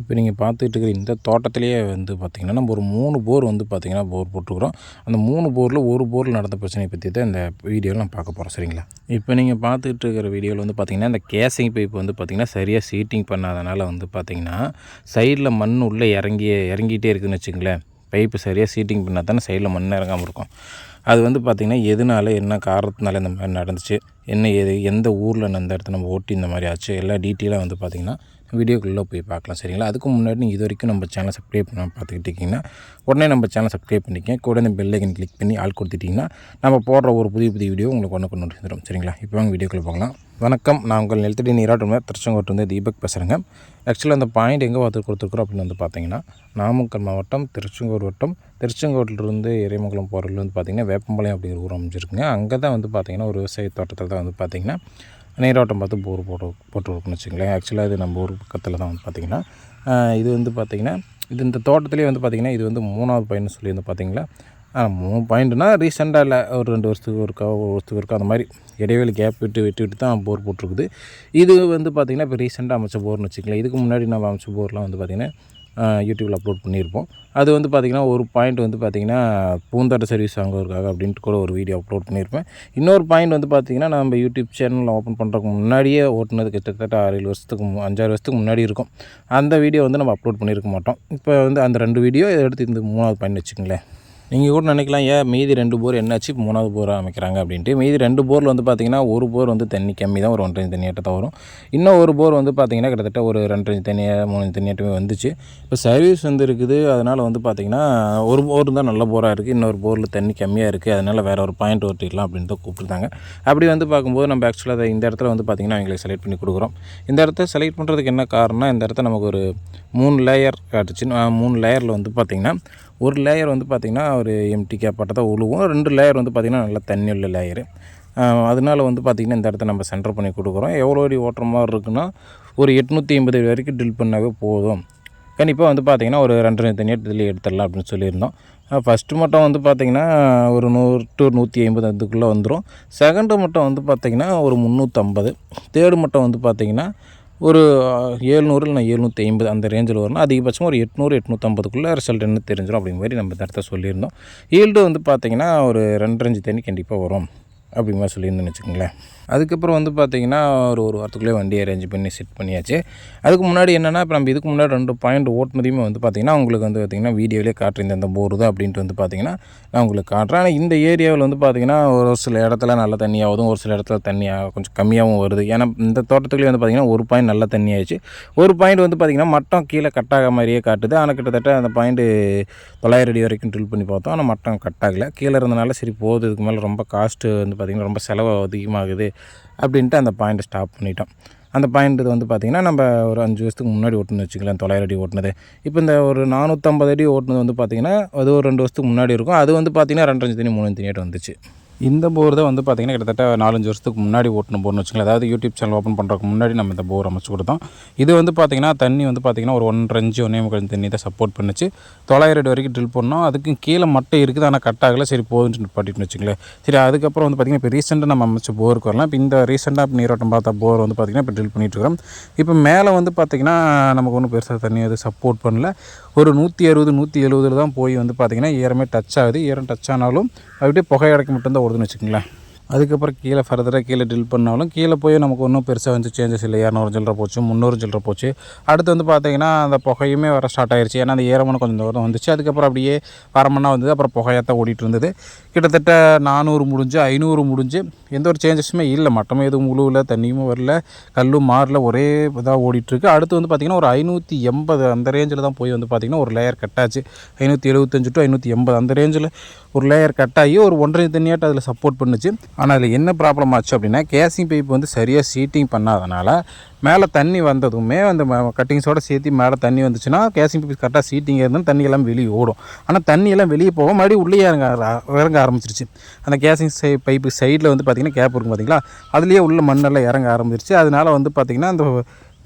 இப்போ நீங்கள் பார்த்துட்டு இருக்கிற இந்த தோட்டத்திலேயே வந்து பார்த்திங்கன்னா நம்ம ஒரு மூணு போர் வந்து பார்த்திங்கன்னா போர் போட்டுருக்குறோம். அந்த மூணு போரில் ஒரு போரில் நடந்த பிரச்சனையை பற்றி தான் இந்த வீடியோவில் நான் பார்க்க போகிறோம் சரிங்களா? இப்போ நீங்கள் பார்த்துட்டு இருக்கிற வீடியோவில் வந்து பார்த்திங்கன்னா இந்த கேசிங் பைப் வந்து பார்த்திங்கன்னா சரியாக சீட்டிங் பண்ணாதனால வந்து பார்த்திங்கன்னா சைடில் மண் உள்ளே இறங்கி இறங்கிட்டே இருக்குதுன்னு வச்சுங்களேன் பைப்பு சரியாக சீட்டிங் பண்ணால் தானே சைடில் மண் இறங்காமல் இருக்கும். அது வந்து பார்த்திங்கன்னா எதனால என்ன காரணத்தினால இந்த மாதிரி நடந்துச்சு என்ன எது எந்த ஊரில் அந்த இடத்த நம்ம ஓட்டி இந்த மாதிரி ஆச்சு எல்லா டீட்டெயிலாக வந்து பார்த்திங்கன்னா வீடியோக்குள்ளே போய் பார்க்கலாம் சரிங்களா? அதுக்கு முன்னாடி நீங்கள் இது வரைக்கும் நம்ம சேனல் சப்ஸ்கிரைப் பண்ண பார்த்துக்கிட்டு இருக்கீங்கன்னா உடனே நம்ம சேனல் சப்ஸ்கிரைப் பண்ணிக்கங்க. கூட இந்த பெல்லைக்கன் கிளிக் பண்ணி ஆள் கொடுத்துட்டிங்கன்னா நம்ம போடுற ஒரு புதிய புதிய வீடியோ உங்களுக்கு ஒன்று கொண்டு வந்துடும் சரிங்களா? இப்போ வாங்க வீடியோக்குள்ளே போகலாம். வணக்கம். நான் உங்கள் நிலத்தடி நீராட்டம் திருச்செங்கோட்டு வந்து தீபக் பேசுகிறேங்க ஆக்சுவலாக அந்த பாயிண்ட் எங்கே பார்த்து கொடுத்துருக்குறோம் அப்படின்னு வந்து பார்த்தீங்கன்னா நாமக்கல் மாவட்டம் திருச்செங்கோடு வட்டம் திருச்செங்கோட்டிலிருந்து இறைமங்கலம் போகிறதுல வந்து பார்த்திங்கன்னா வேப்பம்பாளையம் அப்படிங்கிற ஊர் அமைஞ்சிருக்குங்க. அங்கே தான் வந்து பார்த்திங்கன்னா ஒரு விவசாய தோட்டத்தில் தான் வந்து பார்த்திங்கன்னா நீரோட்டம் பார்த்து போர் போட்டு போட்டுருக்குன்னு வச்சுங்களேன் ஆக்சுவலாக இது நம்ம ஊர் பக்கத்தில் தான் வந்து பார்த்திங்கன்னா இது வந்து பார்த்திங்கன்னா இது இந்த தோட்டத்திலே வந்து பார்த்திங்கன்னா இது வந்து மூணாவது பாயிண்ட் சொல்லி வந்து பார்த்திங்களா மூணு பாயிண்ட்னா ரீசெண்டாக இல்லை. ஒரு ரெண்டு வருஷத்துக்கு ஒருக்கா ஒரு வருஷத்துக்கு ஒருக்கா அந்த மாதிரி இடைவெளி கேப் விட்டு விட்டு விட்டு தான் போர் போட்டிருக்குது. இது வந்து பார்த்திங்கன்னா இப்போ ரீசெண்டாக அமைச்ச போர்னு வச்சுக்கலாம் இதுக்கு முன்னாடி நம்ம அமைச்ச போர்லாம் வந்து பார்த்திங்கன்னா யூடியூப்பில் அப்லோட் பண்ணியிருப்போம். அது வந்து பார்த்திங்கன்னா ஒரு பாயிண்ட் வந்து பார்த்திங்கன்னா பூந்தாட்ட சர்வீஸ் வாங்குவதற்காக அப்படின்ட்டு கூட ஒரு வீடியோ அப்லோட் பண்ணியிருப்பேன். இன்னொரு பாயிண்ட் வந்து பார்த்திங்கன்னா நம்ம யூடியூப் சேனல் ஓப்பன் பண்ணுறதுக்கு முன்னாடியே ஓட்டுனது கிட்டத்தட்ட ஆறு ஏழு வருஷத்துக்கு மு- அஞ்சாறு வருஷத்துக்கு முன்னாடி இருக்கும். அந்த வீடியோ வந்து நம்ம அப்லோட் பண்ணியிருக்க மாட்டோம். இப்போ வந்து அந்த ரெண்டு வீடியோ எடுத்து இந்த மூணாவது பாயிண்ட் வச்சுக்கோங்களேன். நீங்கள் கூட நினைக்கலாம் ஏன் மீதி ரெண்டு போர் என்னாச்சு? மூணாவது போர் அமைக்கிறாங்க அப்படின்ட்டு. மீதி ரெண்டு போரில் வந்து பார்த்திங்கன்னா ஒரு போர் வந்து தண்ணி கம்மி தான் ஒரு ஒன்றரை தண்ணியாட்ட வரும். இன்னும் ஒரு போர் வந்து பார்த்திங்கன்னா கிட்டத்தட்ட ஒரு ரெண்டரை தண்ணியாக மூணு தண்ணியாட்டமே வந்துச்சு. இப்போ சர்வீஸ் வந்து இருக்குது. அதனால் வந்து பார்த்திங்கன்னா ஒரு போர் தான் நல்ல போராக இருக்குது இன்னொரு போரில் தண்ணி கம்மியாக இருக்குது அதனால் வேறு ஒரு பாயிண்ட் ஓட்டிக்கலாம் அப்படின்னு தான் கூப்பிட்டுருந்தாங்க. அப்படி வந்து பார்க்கும்போது நம்ம ஆக்சுவலாக இந்த இடத்துல வந்து பார்த்திங்கன்னா அவங்களுக்கு செலக்ட் பண்ணி கொடுக்குறோம். இந்த இடத்த செலக்ட் பண்ணுறதுக்கு என்ன காரணம்னா இந்த இடத்த நமக்கு ஒரு மூணு லேயர் காட்டுச்சு மூணு லேயரில் வந்து பார்த்திங்கன்னா ஒரு லேயர் வந்து பார்த்திங்கன்னா ஒரு எம்டி கேப்பாட்ட தான் உழுவும். ரெண்டு லேயர் வந்து பார்த்திங்கன்னா நல்லா தண்ணி உள்ள லேயரு அதனால வந்து பார்த்திங்கன்னா இந்த இடத்த நம்ம சென்டர் பண்ணி கொடுக்குறோம். எவ்வளோ அடி ஓட்டுற மாதிரி இருக்குன்னா ஒரு எட்நூற்றி ஐம்பது அடி வரைக்கும் ட்ரில் பண்ணாவே போதும். கண்டிப்பாக வந்து பார்த்திங்கன்னா ஒரு ரெண்டரை தண்ணி இதில் எடுத்துடலாம் அப்படின்னு சொல்லியிருந்தோம். ஃபஸ்ட்டு மட்டும் வந்து பார்த்திங்கன்னா ஒரு நூறு டு நூற்றி ஐம்பது அதுக்குள்ளே வந்துடும் செகண்டு மட்டும் வந்து பார்த்திங்கன்னா ஒரு முந்நூற்றம்பது தேர்டு மட்டும் வந்து பார்த்திங்கன்னா ஒரு ஏழ்நூறு இல்லை எழுநூற்றி ஐம்பது அந்த ரேஞ்சில் வரணும் அதிகபட்சம் ஒரு எட்நூறு எட்நூற்றம்பதுக்குள்ளே ரிசல்ட் என்ன தெரிஞ்சிடும் அப்படிங்கிற மாதிரி நம்ம இந்த இடத்த சொல்லியிருந்தோம். ஈல்டு வந்து பார்த்திங்கன்னா ஒரு ரெண்டு ரஞ்சு தண்ணி கண்டிப்பாக வரும் அப்படிங்கிற மாதிரி சொல்லியிருந்தேன்னு வச்சுக்கோங்களேன். அதுக்கப்புறம் வந்து பார்த்திங்கன்னா ஒரு ஒரு வாரத்துக்குள்ளே வண்டி அரேஞ்ச் பண்ணி செட் பண்ணியாச்சு. அதுக்கு முன்னாடி என்னென்னா இப்போ நம்ம இதுக்கு முன்னாடி ரெண்டு பாயிண்ட் ஓட்டுனதையுமே வந்து பார்த்திங்கன்னா உங்களுக்கு வந்து பார்த்திங்கன்னா வீடியோவிலே காட்டுறேன் இந்த இந்த போர் தான் அப்படின்ட்டு வந்து பார்த்திங்கன்னா நான் உங்களுக்கு காட்டுறேன். ஆனால் இந்த ஏரியாவில் வந்து பார்த்திங்கன்னா ஒரு சில இடத்துல நல்ல தண்ணியாகுதும் ஒரு சில இடத்துல தண்ணியாக கொஞ்சம் கம்மியாகவும் வருது. ஏன்னா இந்த தோட்டத்துக்குள்ளே வந்து பார்த்திங்கன்னா ஒரு பாயிண்ட் நல்ல தண்ணி ஒரு பாயிண்ட் வந்து பார்த்திங்கன்னா மட்டம் கீழே கட்டாக மாதிரியே காட்டுது. ஆனால் கிட்டத்தட்ட அந்த பாயிண்ட்டு தொள்ளாயிரம் அடி வரைக்கும் ட்ரில் பண்ணி பார்த்தோம். ஆனால் மட்டம் கட்டாகலை கீழே இருந்தனால சரி போகுது. இதுக்கு மேலே ரொம்ப காஸ்ட்டு வந்து பார்த்திங்கன்னா ரொம்ப செலவு அதிகமாகுது. அப்படின்ட்டு அந்த பாயிண்ட்டை ஸ்டாப் பண்ணிட்டோம். அந்த பாயிண்ட் இது வந்து பார்த்திங்கன்னா நம்ம ஒரு அஞ்சு வருஷத்துக்கு முன்னாடி ஓட்டுன்னு வச்சுக்கலாம் தொள்ளாயிரம் அடி ஓட்டினது. இப்போ இந்த ஒரு நானூற்றம்பது அடி ஓட்டுனது வந்து பார்த்திங்கன்னா அது ஒரு ரெண்டு வருஷத்துக்கு முன்னாடி இருக்கும். அது வந்து பார்த்திங்கன்னா ரெண்டரை தண்ணி மூணு தண்ணியாட்டு வந்துச்சு. இந்த போர் தான் வந்து பார்த்திங்கன்னா கிட்டத்தட்ட நாலஞ்சு வருஷத்துக்கு முன்னாடி ஓட்டணும் போர்னு வச்சுக்கலாம் அதாவது யூடியூப் சேனல் ஓப்பன் பண்ணுறதுக்கு முன்னாடி நம்ம இந்த போர் அமைச்சு கொடுத்தோம். இது வந்து பார்த்திங்கன்னா தண்ணி வந்து பார்த்திங்கன்னா ஒரு ஒன்றரை இன்ச்சு ஒன்றே முக்கால் தண்ணி தான் சப்போர்ட் பண்ணுச்சு. தொள்ளாயிரம் அடி வரைக்கும் ட்ரில் பண்ணோம் அதுக்கும் கீழே மட்டும் இருக்குது ஆனால் கட் ஆகலை. சரி போதுன்னு நிப்பாட்டிட்டு வச்சுங்களேன் சரி அதுக்கப்புறம் வந்து பார்த்திங்கன்னா இப்போ ரீசெண்டாக நம்ம அமைச்ச போருக்கு வரலாம். இப்போ இந்த ரீசெண்டாக இப்போ நீரோட்டம் பார்த்தா போர் வந்து பார்த்திங்கன்னா இப்போ ட்ரில் பண்ணிட்டுருக்கிறோம் இப்போ மேலே வந்து பார்த்திங்கன்னா நமக்கு ஒன்றும் பெருசாக தண்ணி அது சப்போர்ட் பண்ணல. ஒரு நூற்றி அறுபது நூற்றி எழுபதில் தான் போய் வந்து பார்த்திங்கன்னா ஈரமே டச் ஆகுது. ஈரம் டச் ஆனாலும் அப்படியே புகை அடைக்க மட்டும்தான் போகிறதுன்னு வச்சுக்கோங்களேன். அதுக்கப்புறம் கீழே ஃபர்தராக கீழே ட்ரில் பண்ணாலும் கீழே போய் நமக்கு ஒன்றும் பெருசாக வந்து சேஞ்சஸ் இல்லை. இரநூறு சில்லரை போச்சு முந்நூறு சில்லரை போச்சு. அடுத்து வந்து பார்த்திங்கன்னா அந்த புகையுமே வர ஸ்டார்ட் ஆயிருச்சு. ஏன்னா அந்த ஈரமான கொஞ்சம் தூரம் வந்துச்சு. அதுக்கப்புறம் அப்படியே வரமண்ணா வந்தது அப்புறம் புகையாத்தான் ஓடிட்டு இருந்தது. கிட்டத்தட்ட நானூறு முடிஞ்சு ஐநூறு முடிஞ்சு எந்த ஒரு சேஞ்சஸுமே இல்லை. மட்டமே எதுவும் முழுவில் தண்ணியும் வரல கல்லும் மாறல ஒரே இதாக ஓடிட்டுருக்கு. அடுத்து வந்து பார்த்திங்கன்னா ஒரு ஐநூற்றி எண்பது அந்த ரேஞ்சில் தான் போய் வந்து பார்த்திங்கன்னா ஒரு லேயர் கட்டாச்சு ஐநூற்றி எழுபத்தஞ்சு டு ஐநூற்றி எண்பது அந்த ரேஞ்சில் ஒரு லேயர் கட் ஆகி ஒரு ஒன்றரை தண்ணியாட்டு அதில் சப்போர்ட் பண்ணுச்சு. ஆனால் அதில் என்ன ப்ராப்ளம் ஆச்சு அப்படின்னா கேசிங் பைப் வந்து சரியாக சீட்டிங் பண்ணாதனால மேலே தண்ணி வந்ததுமே அந்த கட்டிங்ஸோட சேர்த்து மேலே தண்ணி வந்துச்சுன்னா கேசிங் பைப் கரெக்டாக சீட்டிங் இருந்தால் தண்ணி எல்லாம் வெளியே ஓடும். ஆனால் தண்ணி எல்லாம் வெளியே போக மறுபடியும் உள்ளே இறங்க இறங்க ஆரம்பிச்சிருச்சு. அந்த கேசிங் சை பைப்பு சைடில் வந்து பார்த்திங்கன்னா கேப் இருக்கும் பார்த்தீங்களா அதுலேயே உள்ள மண்ணெல்லாம் இறங்க ஆரம்பிச்சிருச்சு. அதனால வந்து பார்த்திங்கன்னா அந்த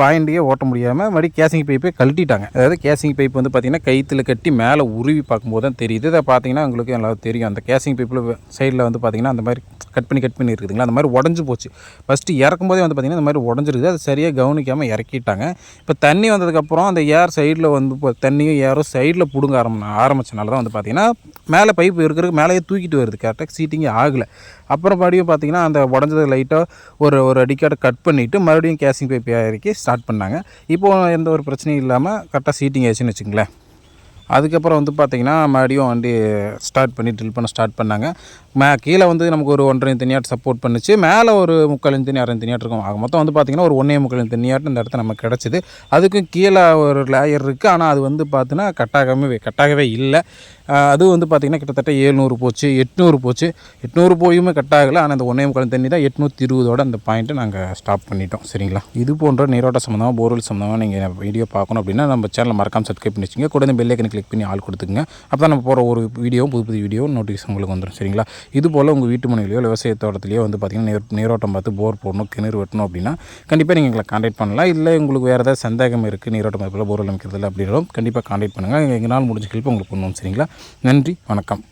பாயிண்ட்டையே ஓட்ட முடியாமல் மறுபடியும் கேசிங் பைப்பே கழட்டிட்டாங்க. அதாவது கேசிங் பைப் வந்து பார்த்திங்கன்னா கைத்தில் கட்டி மேலே உருவி பார்க்கும்போது தான் தெரியுது. இதை பார்த்தீங்கன்னா உங்களுக்கு நல்லா தெரியும். அந்த கேசிங் பைப்பில் சைடில் வந்து பார்த்திங்கன்னா அந்த மாதிரி கட் பண்ணி கட் பண்ணி இருக்குதுங்களா? அந்த மாதிரி உடஞ்சி போச்சு. ஃபஸ்ட்டு இறக்கும் போதே வந்து பார்த்திங்கன்னா இந்த மாதிரி உடஞ்சிருக்குது. அது சரியாக கவனிக்காமல் இறக்கிட்டாங்க. இப்போ தண்ணி வந்ததுக்கப்புறம் அந்த ஏர் சைடில் வந்து இப்போ தண்ணியும் ஏரும் சைடில் பிடுங்க ஆரம்ப ஆரம்பிச்சனால தான் வந்து பார்த்திங்கன்னா மேலே பைப் இருக்கிறதுக்கு மேலேயே தூக்கிட்டு வருது. கரெக்டாக சீட்டிங்கே ஆகலை. அப்புறம் மறுபடியும் பார்த்திங்கன்னா அந்த உடஞ்சது லைட்டாக ஒரு ஒரு அடிக்காடு கட் பண்ணிவிட்டு மறுபடியும் கேசிங் பைப் இறக்கி ஸ்டார்ட் பண்ணாங்க. இப்போது எந்த ஒரு பிரச்சனையும் இல்லாமல் கரெக்டாக சீட்டிங் ஆச்சுன்னு வச்சுங்களேன் அதுக்கப்புறம் வந்து பார்த்திங்கன்னா மறுபடியும் வண்டி ஸ்டார்ட் பண்ணி ட்ரில் பண்ண ஸ்டார்ட் பண்ணாங்க. மே கீழே வந்து நமக்கு ஒரு ஒன்றரை தனியாட்டு சப்போர்ட் பண்ணுச்சு. மேலே ஒரு முக்கால் இன்ச்சு அரை தனியாட்டு இருக்கும். ஆக மொத்தம் வந்து பார்த்திங்கன்னா ஒரு ஒன்றே முக்கால் தனியாட்டு இந்த இடத்துல நமக்கு கிடச்சிது. அதுக்கும் கீழே ஒரு லேயர் இருக்குது ஆனால் அது வந்து பார்த்தீங்கன்னா கட்டாகவே கட்டாகவே இல்லை. அது வந்து பார்த்திங்கன்னா கிட்டத்தட்ட ஏழ்நூறு போச்சு எட்நூறு போச்சு. எட்நூறு போயுமே கட்டாகலை. ஆனால் அந்த ஒன்றே முக்கால் தண்ணி தான் எட்நூற்றி இருபதோட அந்த பாயிண்ட்டை நாங்கள் ஸ்டாப் பண்ணிட்டோம். சரிங்களா? இது போன்ற நீரோட்ட சம்மந்தமாக போர்வெல் சம்மந்தமாக நீங்கள் வீடியோ பார்க்கணும் அப்படின்னா நம்ம சேனல் மறக்காம சப்ஸ்கிரைப் பண்ணி வச்சுங்க கூட இந்த பெல்லைக்கனை கிளிக் பண்ணி ஆள் கொடுத்துங்க அப்போ தான் நம்ம போகிற ஒரு வீடியோ புது புது வீடியோ நோட்டிஃபிகேஷன் உங்களுக்கு வந்துடும் சரிங்களா? இது போல் உங்கள் வீட்டு மனைவிலையோ விவசாய தோட்டத்திலையோ வந்து பார்த்திங்கன்னா நீர் நீரோட்டம் பார்த்து போர் போடணும் கிணறு வெட்டணும் அப்படின்னா கண்டிப்பாக நீங்கள் எங்களை காண்டாக்ட் பண்ணலாம். இல்லை உங்களுக்கு வேறு ஏதாவது சந்தேகம் இருக்குது நீரோட்டம் பார்த்து போர் அமைக்கிறதுல அப்படின்னாலும் கண்டிப்பாக காண்டாக்ட் பண்ணுங்கள் எங்களால் முடிஞ்ச ஹெல்ப் உங்களுக்கு பண்ணுவோம் சரிங்களா? நன்றி வணக்கம்.